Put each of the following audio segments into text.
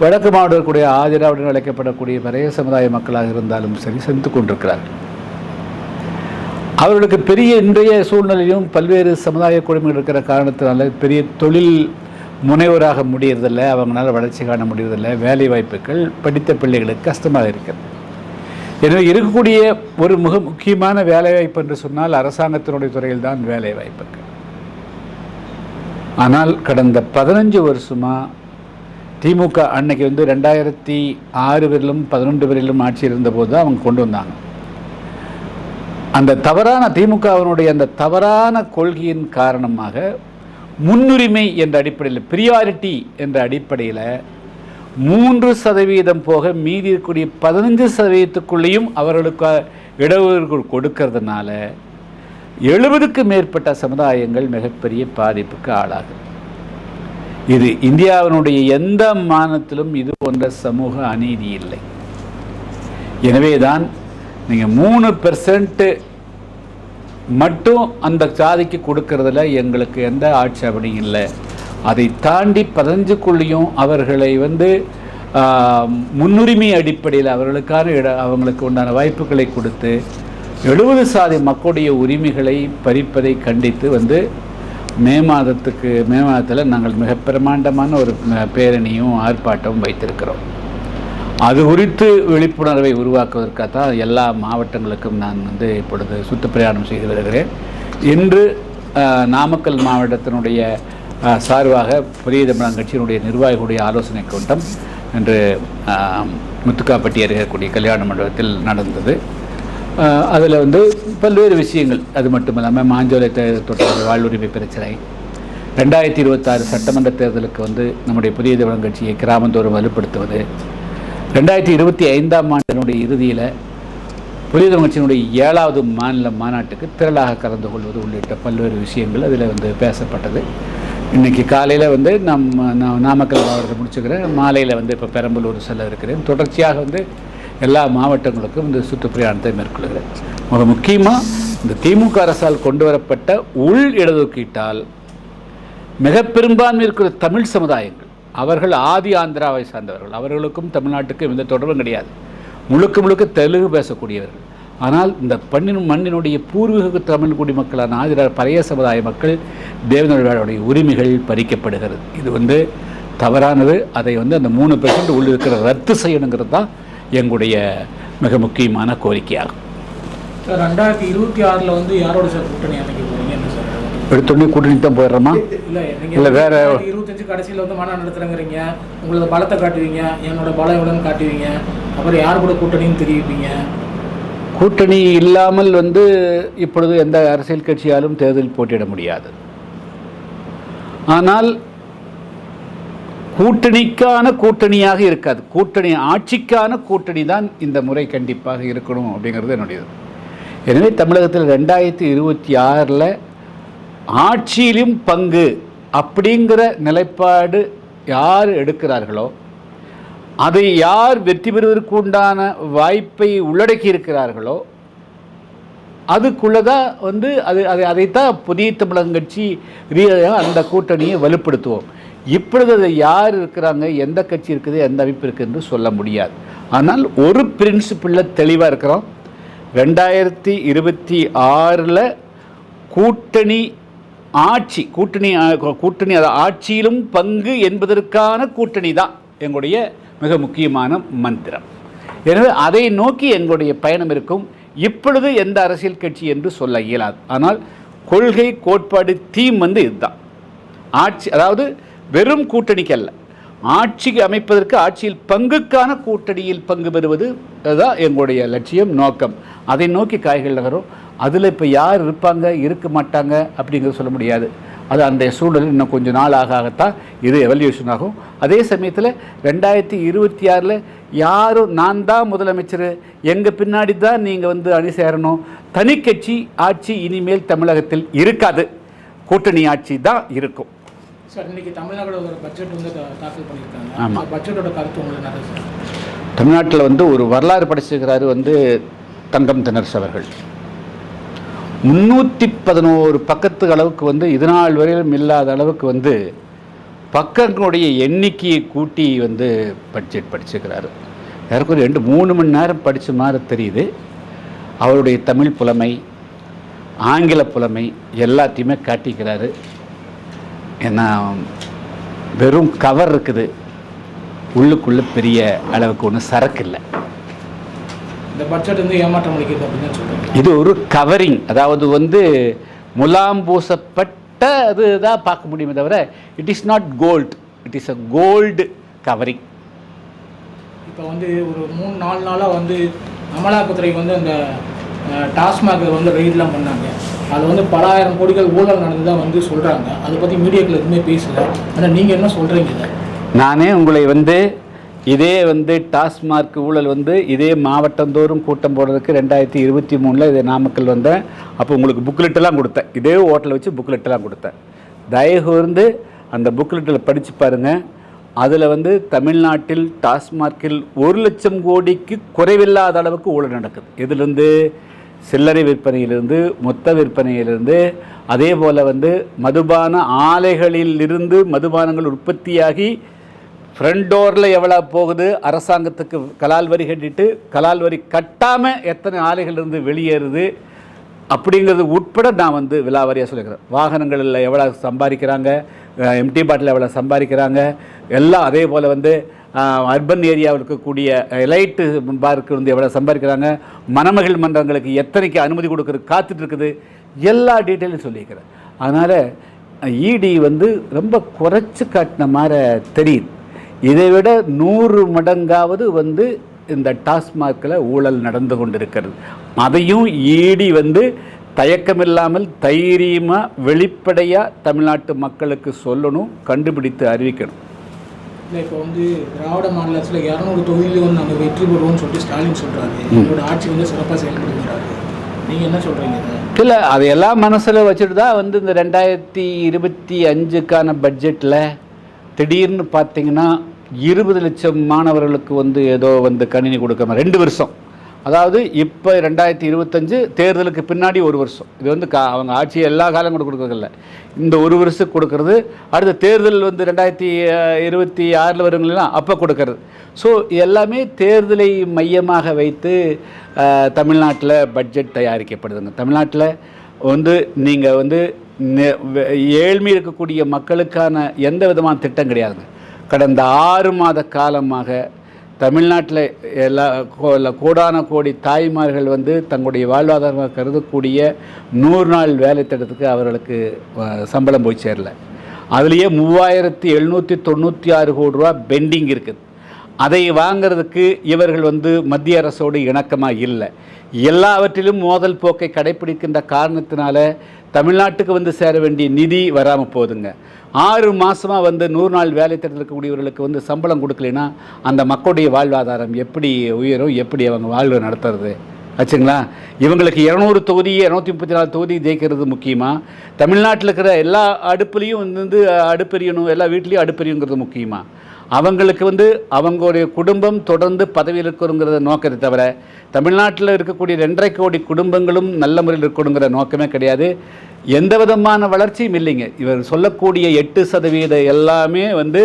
வடக்கு மாவட்டம் இருக்கக்கூடிய ஆதிராவுடன் அழைக்கப்படக்கூடிய பழைய சமுதாய மக்களாக இருந்தாலும் சரி சென்று கொண்டிருக்கிறார்கள் அவர்களுக்கு பெரிய இன்றைய சூழ்நிலையும் பல்வேறு சமுதாய குழுமைகள் இருக்கிற காரணத்தினால பெரிய தொழில் முனைவராக முடியறதில்லை அவங்களால வளர்ச்சி காண முடியறதில்லை வேலை வாய்ப்புகள் படித்த பிள்ளைகளுக்கு கஷ்டமாக இருக்கிறது எனவே இருக்கக்கூடிய ஒரு மிக முக்கியமான வேலைவாய்ப்பு என்று சொன்னால் அரசாங்கத்தினுடைய துறையில் தான் வேலை வாய்ப்புகள் ஆனால் கடந்த பதினஞ்சு வருஷமா திமுக அன்னைக்கு வந்து ரெண்டாயிரத்தி ஆறு வரையிலும் பதினொன்று வரையிலும் ஆட்சி இருந்தபோது தான் அவங்க கொண்டு வந்தாங்க. அந்த தவறான திமுகவினுடைய அந்த தவறான கொள்கையின் காரணமாக முன்னுரிமை என்ற அடிப்படையில் பிரியாரிட்டி என்ற அடிப்படையில் மூன்று சதவீதம் போக மீதி இருக்கக்கூடிய பதினஞ்சு சதவீதத்துக்குள்ளேயும் அவர்களுக்கு இடஒதுக்கீடு கொடுக்கறதுனால எழுபதுக்கு மேற்பட்ட சமுதாயங்கள் மிகப்பெரிய பாதிப்புக்கு ஆளாகும் இது இந்தியாவினுடைய எந்த மாநிலத்திலும் இது போன்ற சமூக அநீதி இல்லை. எனவே தான் நீங்கள் மூணு பெர்சன்ட்டு மட்டும் அந்த சாதிக்கு கொடுக்கறதுல எங்களுக்கு எந்த ஆட்சேபனையும் இல்லை. அதை தாண்டி பதினஞ்சுக்குள்ளேயும் அவர்களை வந்து முன்னுரிமை அடிப்படையில் அவர்களுக்கான இட அவங்களுக்கு உண்டான வாய்ப்புகளை கொடுத்து எழுபது சாதி மக்களுடைய உரிமைகளை பறிப்பதை கண்டித்து வந்து மே மாதத்துக்கு மே மாதத்தில் நாங்கள் மிக பிரமாண்டமான ஒரு பேரணியும் ஆர்ப்பாட்டமும் வைத்திருக்கிறோம். அது குறித்து விழிப்புணர்வை உருவாக்குவதற்காக தான் எல்லா மாவட்டங்களுக்கும் நான் வந்து இப்பொழுது சுற்றுப்பிரயாணம் செய்து வருகிறேன். இன்று நாமக்கல் மாவட்டத்தினுடைய சார்பாக புதிய தமிழகம் கட்சியினுடைய நிர்வாகிகளுடைய ஆலோசனை கூட்டம் இன்று முத்துக்காப்பட்டி அருகே கல்யாண மண்டபத்தில் நடந்தது. அதில் வந்து பல்வேறு விஷயங்கள். அது மட்டும் இல்லாமல் மாஞ்சோலை தேர்தல் வாழ்வுரிமை பிரச்சனை. ரெண்டாயிரத்தி இருபத்தாறு சட்டமன்ற தேர்தலுக்கு வந்து நம்முடைய புதிய தமிழ் கட்சியை கிராமந்தோறும் வலுப்படுத்துவது. ரெண்டாயிரத்தி இருபத்தி ஐந்தாம் ஆண்டினுடைய இறுதியில் புதிய தமிழ் கட்சியினுடைய ஏழாவது மாநில மாநாட்டுக்கு திரளாக கலந்து கொள்வது உள்ளிட்ட பல்வேறு விஷயங்கள் அதில் வந்து பேசப்பட்டது. இன்றைக்கி காலையில் வந்து நம் நான் நாமக்கல் மாவட்டத்தை முடிச்சுக்கிறேன் மாலையில் வந்து இப்போ பெரம்பலூர் செல்ல இருக்கிறேன் தொடர்ச்சியாக வந்து எல்லா மாவட்டங்களுக்கும் இந்த சுற்றுப்பிரயாணத்தை மேற்கொள்கிறேன். மிக முக்கியமாக இந்த திமுக அரசால் கொண்டு வரப்பட்ட உள் இடஒதுக்கீட்டால் மிக பெரும்பான்மை இருக்கிற தமிழ் சமுதாயங்கள் அவர்கள் ஆதி ஆந்திராவை சார்ந்தவர்கள் அவர்களுக்கும் தமிழ்நாட்டுக்கும் எந்த தொடர்பும் கிடையாது. முழுக்க முழுக்க தெலுங்கு பேசக்கூடியவர்கள். ஆனால் இந்த பண்ணின் மண்ணினுடைய பூர்வீக தமிழ் குடிமக்களான ஆதிரார் பழைய சமுதாய மக்கள் தேவனுடைய உரிமைகள் பறிக்கப்படுகிறது. இது வந்து தவறானது. அதை வந்து அந்த மூணு பெர்சன்ட் உள்ள இருக்கிற ரத்து செய்யணுங்கிறது தான் எங்களுடைய மிக முக்கியமான கோரிக்கையாகும். சார் ரெண்டாயிரத்தி இருபத்தி ஆறுல வந்து யாரோட சார் கூட்டணி அமைக்க என்ன சார்? எடுத்தோடனே கூட்டணி தான் போயிடுறோமா? இல்ல இல்ல, வேற- இருபத்தஞ்சு கடைசியில வந்து மாநாடு நடத்துறேங்கிறீங்க. உங்களோட பலத்தை காட்டுவீங்க. என்னோட பலம் எவ்வளோன்னு காட்டுவீங்க. அப்புறம் யார் கூட கூட்டணின்னு தெரிவிப்பீங்க? கூட்டணி இல்லாமல் வந்து இப்பொழுது எந்த அரசியல் கட்சியாலும் தேர்தலில் போட்டியிட முடியாது. ஆனால் கூட்டணிக்கான கூட்டணியாக இருக்காது. கூட்டணி ஆட்சிக்கான கூட்டணி தான் இந்த முறை கண்டிப்பாக இருக்கணும் அப்படிங்கிறது என்னுடையது எனவே தமிழகத்தில் ரெண்டாயிரத்தி இருபத்தி ஆறில் ஆட்சியிலும் பங்கு அப்படிங்கிற நிலைப்பாடு யார் எடுக்கிறார்களோ அதை யார் வெற்றி பெறுவதற்கு உண்டான வாய்ப்பை உள்ளடக்கி இருக்கிறார்களோ அதுக்குள்ளதான் வந்து அது அதை அதைத்தான் புதிய தமிழகம் கட்சி ரீதியாக அந்த கூட்டணியை வலுப்படுத்துவோம். இப்பொழுது அதை யார் இருக்கிறாங்க எந்த கட்சி இருக்குது எந்த அமைப்பு இருக்குது என்று சொல்ல முடியாது. ஆனால் ஒரு பிரின்சிப்பிளில் தெளிவாக இருக்கிறோம். ரெண்டாயிரத்தி இருபத்தி ஆறில் கூட்டணி ஆட்சி கூட்டணி கூட்டணி அது ஆட்சியிலும் பங்கு என்பதற்கான கூட்டணி தான் எங்களுடைய மிக முக்கியமான மந்திரம். எனவே அதை நோக்கி எங்களுடைய பயணம் இருக்கும். இப்பொழுது எந்த அரசியல் கட்சி என்று சொல்ல இயலாது. ஆனால் கொள்கை கோட்பாடு தீம் வந்து இதுதான். ஆட்சி அதாவது வெறும் கூட்டணிக்கு அல்ல ஆட்சிக்கு அமைப்பதற்கு ஆட்சியில் பங்குக்கான கூட்டணியில் பங்கு பெறுவது தான் எங்களுடைய லட்சியம் நோக்கம். அதை நோக்கி காய்கள் நகரும். அதில் இப்போ யார் இருப்பாங்க இருக்க மாட்டாங்க அப்படிங்கிறது சொல்ல முடியாது. அது அந்த சூழல் இன்னும் கொஞ்சம் நாள் ஆக ஆகத்தான் இது எவல்யூஷன் ஆகும். அதே சமயத்தில் ரெண்டாயிரத்தி இருபத்தி ஆறில் யாரும் நான் தான் முதலமைச்சர் எங்கள் பின்னாடி தான் நீங்கள் வந்து அணி சேரணும். தனி கட்சி ஆட்சி இனிமேல் தமிழகத்தில் இருக்காது. கூட்டணி ஆட்சி தான் இருக்கும். சார் இன்னைக்கு தமிழ்நாடோட ஒரு பட்ஜெட் வந்து தா- தாக்கல் பண்ணியிருக்காங்க. ஆமா. அந்த பட்ஜெட்டோட கருத்து உங்களுக்கு என்ன சார்? தமிழ்நாட்டில் வந்து ஒரு வரலாறு படைச்சிருக்கிறாரு வந்து தங்கம் திணர்ஸ் அவர்கள். முந்நூற்றி பதினோரு பக்கத்து அளவுக்கு வந்து இது நாள் வரையிலும் இல்லாத அளவுக்கு வந்து பக்கங்களுடைய எண்ணிக்கையை கூட்டி வந்து பட்ஜெட் படிச்சிருக்கிறாரு. ஒரு ரெண்டு மூணு மணி நேரம் படித்த மாதிரி தெரியுது. அவருடைய தமிழ் புலமை ஆங்கில புலமை எல்லாத்தையுமே காட்டிக்கிறாரு. ஏன்னா வெறும் கவர் இருக்குது. உள்ளுக்குள்ளே பெரிய அளவுக்கு ஒன்றும் சரக்கு இல்லை. இந்த பட்ஜெட் வந்து ஏமாற்றம் அளிக்கிறது அப்படின்னு இது ஒரு கவரிங் அதாவது வந்து முலாம் பூசப்பட்ட அது தான் பார்க்க முடியுமே தவிர it is not gold it is a gold covering இப்போ வந்து ஒரு மூணு நாலு நாளாக வந்து அமலாக்கத்துறை வந்து அந்த டாஸ்மாக் வந்து ரெய்ட்லாம் பண்ணாங்க. அதில் வந்து பல ஆயிரம் கோடிகள் ஊழல் நடந்ததாக வந்து சொல்கிறாங்க அதை பற்றி மீடியாக்கள் எதுவுமே பேசல. ஆனால் நீங்கள் என்ன சொல்கிறீங்க நானே உங்களை வந்து இதே வந்து டாஸ்மார்க் ஊழல் வந்து இதே மாவட்டந்தோறும் கூட்டம் போடுறதுக்கு ரெண்டாயிரத்தி இருபத்தி மூணில் இதை நாமக்கல் வந்தேன். அப்போ உங்களுக்கு புக்லெட்டெல்லாம் கொடுத்தேன். இதே ஹோட்டலில் வச்சு புக்லெட்டெல்லாம் கொடுத்தேன். தயவுகூர்ந்து அந்த புக்லெட்டில் படித்து பாருங்கள் அதில் வந்து தமிழ்நாட்டில் டாஸ்மார்க்கில் ஒரு லட்சம் கோடிக்கு குறைவில்லாத அளவுக்கு ஊழல் நடக்குது. இதுலேருந்து சில்லறை விற்பனையிலிருந்து மொத்த விற்பனையிலிருந்து அதே போல் வந்து மதுபான ஆலைகளில் இருந்து மதுபானங்கள் உற்பத்தியாகி ஃப்ரண்ட் டோரில் எவ்வளோ போகுது அரசாங்கத்துக்கு கலால் வரி கட்டிட்டு கலால் வரி கட்டாமல் எத்தனை ஆலைகள் இருந்து வெளியேறுது அப்படிங்கிறது உட்பட நான் வந்து விலாவாரியாக சொல்லிக்கிறேன். வாகனங்களில் எவ்வளோ சம்பாதிக்கிறாங்க எம்டி பாட்டில் எவ்வளோ சம்பாதிக்கிறாங்க எல்லாம் அதே போல் வந்து அர்பன் ஏரியாவில் இருக்கக்கூடிய எலைட்டு பார்க்கு வந்து எவ்வளோ சம்பாதிக்கிறாங்க? மணமகள் மன்றங்களுக்கு எத்தனைக்கு அனுமதி கொடுக்குறது காத்துட்டு இருக்குது? எல்லா டீட்டெயிலும் சொல்லியிருக்கிறேன் அதனால் இடி வந்து ரொம்ப குறைச்சி காட்டின மாதிரி தெரியுது. இதை விட நூறு மடங்காவது வந்து இந்த டாஸ்மார்க்கில் ஊழல் நடந்து கொண்டிருக்கிறது. அதையும் ஈடி வந்து தயக்கமில்லாமல் தைரியமாக வெளிப்படையாக தமிழ்நாட்டு மக்களுக்கு சொல்லணும் கண்டுபிடித்து அறிவிக்கணும். இல்லை இப்போ வந்து திராவிட மாநிலத்தில் இரநூறு தொகுதியில் வந்து நாங்கள் வெற்றி பெறுவோம்னு சொல்லிட்டு ஸ்டாலின் சொல்கிறாரு எங்களோட ஆட்சி வந்து சிறப்பாக செயல்படுகிறாரு. நீங்கள் என்ன சொல்கிறீங்க இல்லை இல்லை அதையெல்லாம் மனசில் வச்சுட்டு தான் வந்து இந்த ரெண்டாயிரத்தி இருபத்தி அஞ்சுக்கான பட்ஜெட்டில் திடீர்னு பார்த்தீங்கன்னா இருபது லட்சம் மாணவர்களுக்கு வந்து ஏதோ வந்து கணினி கொடுக்காம ரெண்டு வருஷம். அதாவது இப்போ ரெண்டாயிரத்தி இருபத்தஞ்சு தேர்தலுக்கு பின்னாடி ஒரு வருஷம். இது வந்து கா அவங்க ஆட்சியை எல்லா காலம் கூட கொடுக்குறதில்ல. இந்த ஒரு வருஷத்துக்கு கொடுக்கறது அடுத்த தேர்தல் வந்து ரெண்டாயிரத்தி இருபத்தி ஆறில் வருங்களா அப்போ கொடுக்கறது. ஸோ எல்லாமே தேர்தலை மையமாக வைத்து தமிழ்நாட்டில் பட்ஜெட் தயாரிக்கப்படுதுங்க. தமிழ்நாட்டில் வந்து நீங்கள் வந்து ஏழ்மை இருக்கக்கூடிய மக்களுக்கான எந்த விதமான திட்டம் கிடையாதுங்க. கடந்த ஆறு மாத காலமாக தமிழ்நாட்டில் எல்லா கோ- கோடான கோடி தாய்மார்கள் வந்து தங்களுடைய வாழ்வாதாரமாக கருதக்கூடிய நூறு நாள் வேலை திட்டத்துக்கு அவர்களுக்கு சம்பளம் போய் சேரல. அதுலேயே மூவாயிரத்தி எழுநூற்றி தொண்ணூற்றி ஆறு கோடி ரூபா பெண்டிங் இருக்குது அதை வாங்கிறதுக்கு இவர்கள் வந்து மத்திய அரசோடு இணக்கமாக இல்லை. எல்லாவற்றிலும் மோதல் போக்கை கடைப்பிடிக்கின்ற காரணத்தினால தமிழ்நாட்டுக்கு வந்து சேர வேண்டிய நிதி வராமல் போகுதுங்க ஆறு மாதமாக வந்து நூறு நாள் வேலை திட்டத்தில் இருக்கக்கூடியவர்களுக்கு வந்து சம்பளம் கொடுக்கலைன்னா அந்த மக்களுடைய வாழ்வாதாரம் எப்படி உயரும் எப்படி அவங்க வாழ்வு நடத்துறது? ஆச்சுங்களா? இவங்களுக்கு இரநூறு தொகுதி இரநூத்தி முப்பத்தி நாலு தொகுதி ஜெயிக்கிறது முக்கியமாக தமிழ்நாட்டில் இருக்கிற எல்லா அடுப்புலேயும் வந்து அடுப்பெரியணும் எல்லா வீட்லேயும் அடுப்பெரியணுங்கிறது முக்கியமாக அவங்களுக்கு வந்து அவங்களுடைய குடும்பம் தொடர்ந்து பதவியில் இருக்கணுங்கிறத நோக்கத்தை தவிர தமிழ்நாட்டில் இருக்கக்கூடிய ரெண்டரை கோடி குடும்பங்களும் நல்ல முறையில் இருக்கணுங்கிற நோக்கமே கிடையாது. எந்த விதமான வளர்ச்சியும் இல்லைங்க. இவர் சொல்லக்கூடிய எட்டு சதவீத எல்லாமே வந்து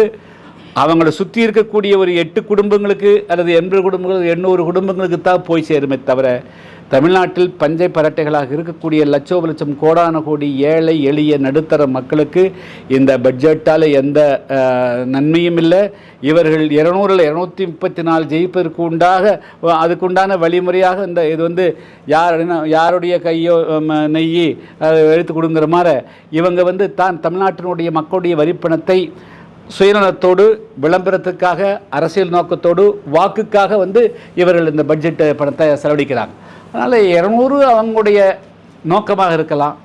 அவங்கள சுற்றி இருக்கக்கூடிய ஒரு எட்டு குடும்பங்களுக்கு அல்லது எண்பது குடும்பங்கள் எண்ணூறு குடும்பங்களுக்கு தான் போய் சேருமே தவிர தமிழ்நாட்டில் பஞ்சை பரட்டைகளாக இருக்கக்கூடிய லட்சோ லட்சம் கோடான கோடி ஏழை எளிய நடுத்தர மக்களுக்கு இந்த பட்ஜெட்டால் எந்த நன்மையும் இல்லை. இவர்கள் இருநூறில் இரநூத்தி முப்பத்தி நாலு ஜெயிப்பதற்கு உண்டாக அதுக்குண்டான வழிமுறையாக இந்த இது வந்து யார் யாருடைய கையோ ம, நெய்யி எடுத்து கொடுங்கிற மாதிரி இவங்க வந்து தான் தமிழ்நாட்டினுடைய மக்களுடைய வரிப்பணத்தை சுயநலத்தோடு விளம்பரத்துக்காக அரசியல் நோக்கத்தோடு வாக்குக்காக வந்து இவர்கள் இந்த பட்ஜெட் பணத்தை செலவழிக்கிறாங்க. அதனால் இரநூறு அவங்களுடைய நோக்கமாக இருக்கலாம்.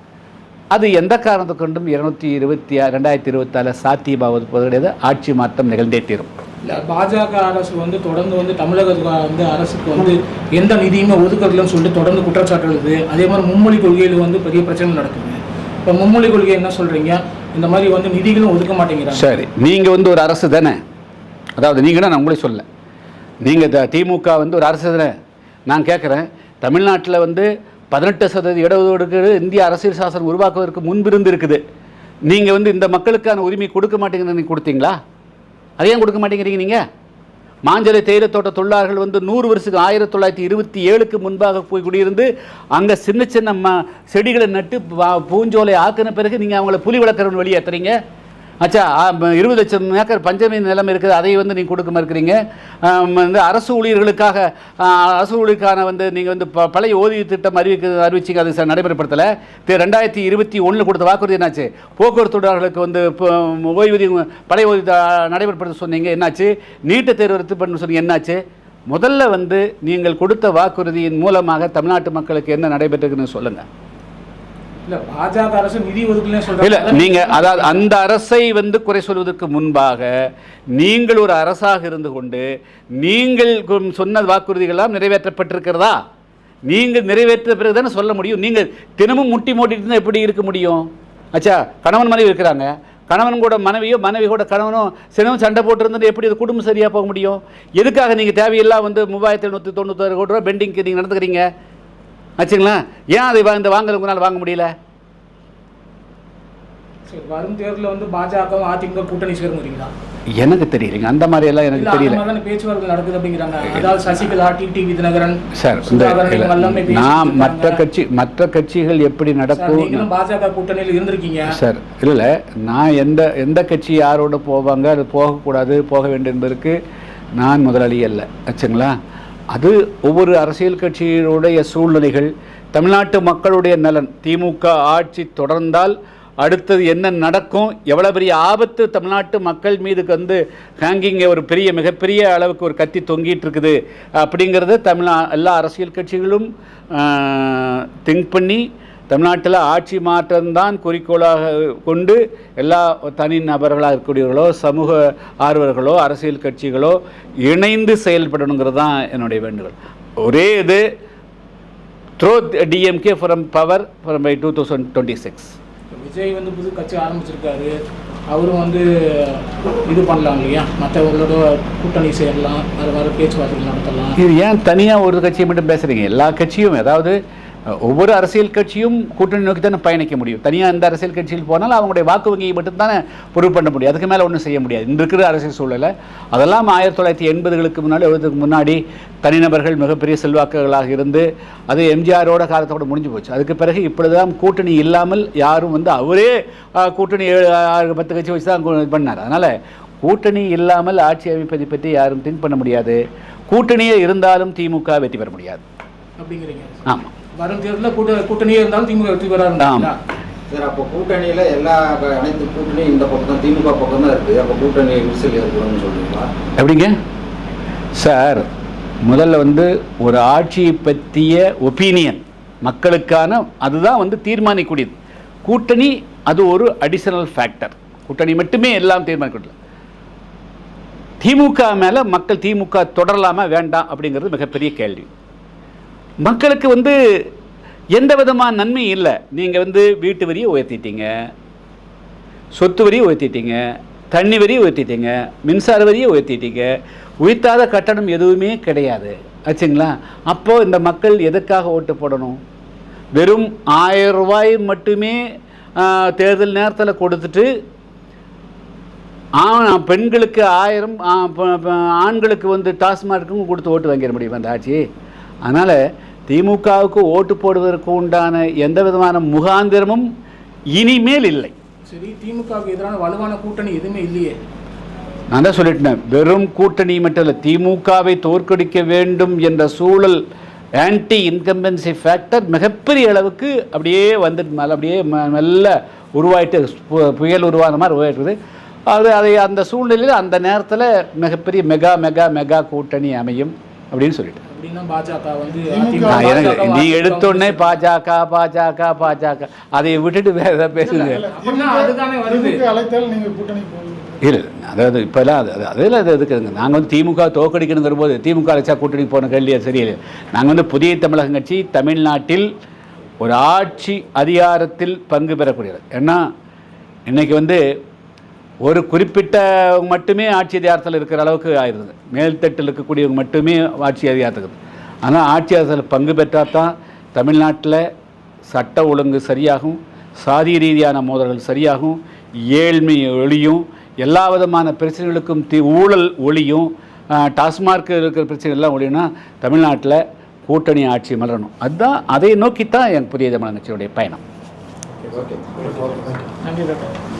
அது எந்த காரணத்தை கொண்டும் இருநூத்தி இருபத்தி ஆறு ரெண்டாயிரத்தி இருபத்தாறு சாத்தியமாவது போது கிடையாது ஆட்சி மாற்றம் நிகழ்ந்தே தீரும். இல்லை பாஜக அரசு வந்து தொடர்ந்து வந்து தமிழக வந்து அரசுக்கு வந்து எந்த நிதியுமே ஒதுக்கறதுலன்னு சொல்லிட்டு தொடர்ந்து குற்றச்சாட்டு எழுது. அதே மாதிரி மும்மொழி கொள்கையில் வந்து பெரிய பிரச்சனை நடக்குது. இப்போ மும்மொழி கொள்கை என்ன சொல்கிறீங்க இந்த மாதிரி வந்து நிதிகளும் ஒதுக்க மாட்டேங்கிறாங்க. சரி நீங்கள் வந்து ஒரு அரசு தானே? அதாவது நீங்கன்னா நான் உங்களே சொல்ல நீங்கள் திமுக வந்து ஒரு அரசு தானே? நான் கேட்குறேன் தமிழ்நாட்டில் வந்து பதினெட்டு சதவீத இடஒதுக்கீடு இந்திய அரசியல் சாசனம் உருவாக்குவதற்கு முன்பிருந்து இருக்குது நீங்கள் வந்து இந்த மக்களுக்கான உரிமை கொடுக்க மாட்டேங்கிறது நீங்கள் கொடுத்தீங்களா? அதை ஏன் கொடுக்க மாட்டேங்கிறீங்க நீங்கள் மாஞ்சலை தேயிலை தோட்ட தொழிலாளர்கள் வந்து நூறு வருஷத்துக்கு ஆயிரத்தி தொள்ளாயிரத்தி இருபத்தி ஏழுக்கு முன்பாக போய் குடியிருந்து அங்கே சின்ன சின்ன ம செடிகளை நட்டு பூஞ்சோலை ஆக்கின பிறகு நீங்கள் அவங்கள புலி வளர்க்குறவன் வெளியேற்றுறீங்க ஆச்சா இருபது லட்சம் ஏக்கர் பஞ்சமி நிலம் இருக்குது அதை வந்து நீங்கள் கொடுக்க மறுக்கிறீங்க. வந்து அரசு ஊழியர்களுக்காக அரசு ஊழியருக்கான வந்து நீங்கள் வந்து ப- பழைய ஓய்வு திட்டம் அறிவிக்க அறிவிச்சிங்க அது நடைமுறைப்படுத்தலை. ரெண்டாயிரத்தி இருபத்தி ஒன்றில் கொடுத்த வாக்குறுதி என்னாச்சு? போக்குவரத்து தொழிலாளர்களுக்கு வந்து இப்போ ஓய்வூதியம் பழைய ஓய்வு நடைமுறைப்படுத்த சொன்னீங்க என்னாச்சு? நீட்டு தேர்வு ரத்து பண்ண சொன்னீங்க என்னாச்சு? முதல்ல வந்து நீங்கள் கொடுத்த வாக்குறுதியின் மூலமாக தமிழ்நாட்டு மக்களுக்கு என்ன நடைபெற்றிருக்குன்னு சொல்லுங்கள் இல்லை பாஜக அரசு அதாவது அந்த அரசை வந்து குறை சொல்வதற்கு முன்பாக நீங்கள் ஒரு அரசாக இருந்து கொண்டு நீங்கள் சொன்ன வாக்குறுதிகள்லாம் நிறைவேற்றப்பட்டிருக்கிறதா? நீங்கள் நிறைவேற்ற பிறகு தானே சொல்ல முடியும்? நீங்கள் தினமும் முட்டி மூட்டிட்டு இருந்தா எப்படி இருக்க முடியும்? ஆச்சா கணவன் மனைவி இருக்கிறாங்க. கணவன் கூட மனைவியோ மனைவி கூட கணவனோ சினமும் சண்டை போட்டுருந்தது எப்படி அது குடும்பம் சரியாக போக முடியும்? எதுக்காக நீங்கள் தேவையில்லாம் வந்து மூவாயிரத்தி எழுநூற்றி தொண்ணூத்தாறு கோடி ரூபா பெண்டிங்க்கு நீங்கள் நடந்துக்கிறீங்க? ஆச்சுங்களா? ஏன் அதை இந்த வாங்கல உங்களால் வாங்க முடியல? வரும் தேர்தலில் வந்து பாஜகவும் அதிமுக கூட்டணி சேருங்கிறீங்களா எனக்கு தெரியலைங்க. அந்த மாதிரி எல்லாம் எனக்கு தெரியல. பேச்சுவார்த்தை நடக்குது அப்படிங்கிறாங்க. அதாவது சசிகலா டிடிவி தினகரன் சார் நான் மற்ற. கட்சி மற்ற கட்சிகள் எப்படி நடக்கும்? பாஜக கூட்டணியில் இருந்திருக்கீங்க. சார் இல்லை. நான் எந்த எந்த கட்சி யாரோட போவாங்க அது போகக்கூடாது போக வேண்டும் என்பதற்கு நான் முதலாளி அல்ல. ஆச்சுங்களா? அது ஒவ்வொரு அரசியல் கட்சியினுடைய சூழ்நிலைகள் தமிழ்நாட்டு மக்களுடைய நலன் திமுக ஆட்சி தொடர்ந்தால் அடுத்தது என்ன நடக்கும் எவ்வளோ பெரிய ஆபத்து தமிழ்நாட்டு மக்கள் மீதுக்கு வந்து ஹேங்கிங்கை ஒரு பெரிய மிகப்பெரிய அளவுக்கு ஒரு கத்தி தொங்கிட்டு இருக்குது அப்படிங்கிறத தமிழ் எல்லா அரசியல் கட்சிகளும் திங்க் பண்ணி தமிழ்நாட்டில் ஆட்சி மாற்றம்தான் குறிக்கோளாக கொண்டு எல்லா தனி நபர்களாக இருக்கக்கூடியவர்களோ சமூக ஆர்வலர்களோ அரசியல் கட்சிகளோ இணைந்து செயல்படணுங்கிறது தான் என்னுடைய வேண்டுகோள். ஒரே இது throw DMK from power from by two thousand twenty six Vijay வந்து புது கட்சி ஆரம்பிச்சிருக்காரு. அவரும் வந்து இது பண்ணலாம் இல்லையா? மற்றவங்களோட கூட்டணி சேரலாம் அது மாதிரி பேச்சுவார்த்தை நடத்தலாம். இது ஏன் தனியாக ஒரு கட்சியை மட்டும் பேசுகிறீங்க எல்லா கட்சியும் அதாவது அஹ், ஒவ்வொரு அரசியல் கட்சியும் கூட்டணி நோக்கி தானே பயணிக்க முடியும். தனியாக எந்த அரசியல் கட்சியில் போனாலும் அவங்களுடைய வாக்கு வங்கியை மட்டும் தானே பொருள் பண்ண முடியும். அதுக்கு மேலே ஒன்றும் செய்ய முடியாது. இன்று இருக்கிற அரசியல் சூழலை அதெல்லாம் ஆயிரத்தி தொள்ளாயிரத்தி எண்பதுகளுக்கு முன்னாடி எழுபதுக்கு முன்னாடி தனிநபர்கள் மிகப்பெரிய செல்வாக்குகளாக இருந்து அது எம்ஜிஆரோட காலத்தோட முடிஞ்சு போச்சு. அதுக்கு பிறகு இப்பொழுதுதான் கூட்டணி இல்லாமல் யாரும் வந்து அவரே கூட்டணி ஏழு ஆறு பத்து கட்சி வச்சு தான் இது பண்ணார். அதனால் கூட்டணி இல்லாமல் ஆட்சி அமைப்பதை பற்றி யாரும் திங்க் பண்ண முடியாது. கூட்டணியே இருந்தாலும் திமுக வெற்றி பெற முடியாது. அப்படிங்கிறீங்க. ஆமாம் வரும் தேர்தலில் கூட்ட கூட்டணியே இருந்தாலும் திமுக வெற்றி பெறாருங்களா ஆமா. சார் அப்போ கூட்டணியில எல்லா அனைத்து கூட்டணியும் இந்த பக்கம் தான் திமுக பக்கம் தான் இருக்கு. அப்போ கூட்டணி விரிசல் ஏற்படும்னு சொல்றீங்களா? எப்படிங்க? சார் முதல்ல வந்து ஒரு ஆட்சியை பற்றிய ஒப்பீனியன் மக்களுக்கான அதுதான் வந்து தீர்மானிக்கூடியது. கூட்டணி அது ஒரு அடிஷனல் ஃபேக்டர் கூட்டணி மட்டுமே எல்லாம் தீர்மானிக்கல திமுக மேலே மக்கள் திமுக தொடரலாமா வேண்டாம் அப்படிங்கிறது மிகப்பெரிய கேள்வி. மக்களுக்கு வந்து எந்த விதமான நன்மையும் இல்லை. நீங்கள் வந்து வீட்டு வரியை உயர்த்திட்டீங்க. சொத்து வரியை உயர்த்திட்டீங்க. தண்ணி வரியை உயர்த்திட்டீங்க. மின்சார வரியை உயர்த்திட்டீங்க. உயர்த்தாத கட்டணம் எதுவுமே கிடையாது. ஆச்சுங்களா? அப்போது இந்த மக்கள் எதுக்காக ஓட்டு போடணும்? வெறும் ஆயிரம் ரூபாய் மட்டுமே தேர்தல் நேரத்தில் கொடுத்துட்டு ஆ பெண்களுக்கு ஆயிரம் ஆண்களுக்கு வந்து டாஸ்மார்க்கும் கொடுத்து ஓட்டு வாங்கிட முடியும் அந்த ஆட்சி? அதனால் திமுகவுக்கு ஓட்டு போடுவதற்கு உண்டான எந்த விதமான முகாந்திரமும் இனிமேல் இல்லை. சரி திமுகவுக்கு எதிரான வலுவான கூட்டணி எதுவுமே இல்லையே. நான் தான் சொல்லிட்டேன் வெறும் கூட்டணி மட்டும் இல்லை திமுகவை தோற்கடிக்க வேண்டும் என்ற சூழல் ஆன்டி இன்கம்பன்சி ஃபேக்டர் மிகப்பெரிய அளவுக்கு அப்படியே வந்துட்டு மேலே அப்படியே மெல்ல உருவாயிட்டு புயல் உருவான மாதிரி உருவாயிட்டுது அது அதை அந்த சூழ்நிலையில் அந்த நேரத்தில் மிகப்பெரிய மெகா மெகா மெகா கூட்டணி அமையும். அப்படின்னு சொல்லிட்டு. நீ எடுத்தோடனே பாஜக பாஜக பாஜக. அதை விட்டுட்டு வேற ஏதாவது பேசுங்க. இல்லை அதாவது இப்போல்லாம் அது அது அதில் அது இருக்குதுங்க நாங்கள் வந்து திமுக தோக்கடிக்கணுங்கிற போது திமுக அழைச்சா கூட்டணி போன கேள்வியா சரியில்லை. நாங்கள் வந்து புதிய தமிழகம் கட்சி தமிழ்நாட்டில் ஒரு ஆட்சி அதிகாரத்தில் பங்கு பெறக்கூடியது ஏன்னா இன்னைக்கு வந்து ஒரு குறிப்பிட்டவங்க மட்டுமே ஆட்சி அதிகாரத்தில் இருக்கிற அளவுக்கு ஆயிடுது மேல்தட்டில் இருக்கக்கூடியவங்க மட்டுமே ஆட்சி அதிகாரத்துக்கு. ஆனால் ஆட்சி அதிகாரத்தில் பங்கு பெற்றால் தான் தமிழ்நாட்டில் சட்ட ஒழுங்கு சரியாகும் சாதி ரீதியான மோதல்கள் சரியாகும் ஏழ்மை ஒழியும் எல்லா விதமான பிரச்சனைகளுக்கும் தி ஊழல் ஒழியும் டாஸ்மார்க் இருக்கிற பிரச்சனை எல்லாம் ஒழியும்னா தமிழ்நாட்டில் கூட்டணி ஆட்சி மலரணும். அதுதான் அதை நோக்கித்தான் என் புதிய தமிழ் கட்சியுடைய பயணம். ஓகே. நன்றி டாக்டர்.